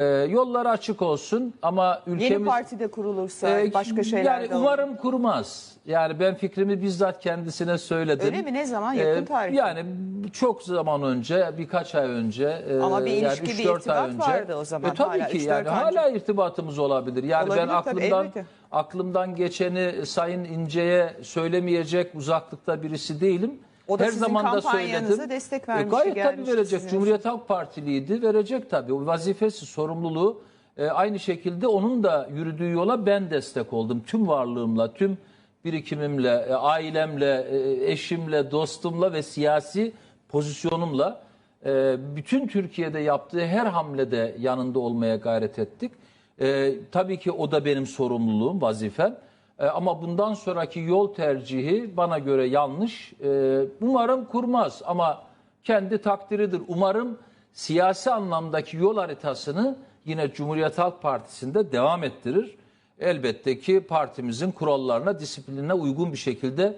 Ee, yolları açık olsun ama Yeni ülkemiz... parti de kurulursa Ee, başka şeyler Yani de olur. umarım kurmaz. Yani ben fikrimi bizzat kendisine söyledim. Öyle mi? Ne zaman? Yakın Ee, tarih. Yani çok zaman önce, birkaç ay önce. e, Ama bir ilişki, üç, bir dört ay irtibat vardı o zaman. E, tabii Hala ki üç, yani dört ay önce. hala irtibatımız olabilir. Yani Olabilir ben tabii, aklımdan elbette. aklımdan geçeni Sayın İnce'ye söylemeyecek uzaklıkta birisi değilim. O da Her sizin zaman da söyledim. destek E, vermişti, Gayet tabii verecek. sizin Cumhuriyet Halk Partiliydi. Verecek tabii. O vazifesi, sorumluluğu. E, aynı şekilde onun da yürüdüğü yola ben destek oldum. Tüm varlığımla, tüm birikimimle, e, ailemle, e, eşimle, dostumla ve siyasi pozisyonumla e, bütün Türkiye'de yaptığı her hamlede yanında olmaya gayret ettik. E, tabii ki o da benim sorumluluğum, vazifem. E, ama bundan sonraki yol tercihi bana göre yanlış. E, umarım kurmaz ama kendi takdiridir. Umarım siyasi anlamdaki yol haritasını yine Cumhuriyet Halk Partisi'nde devam ettirir. Elbette ki partimizin kurallarına, disiplinine uygun bir şekilde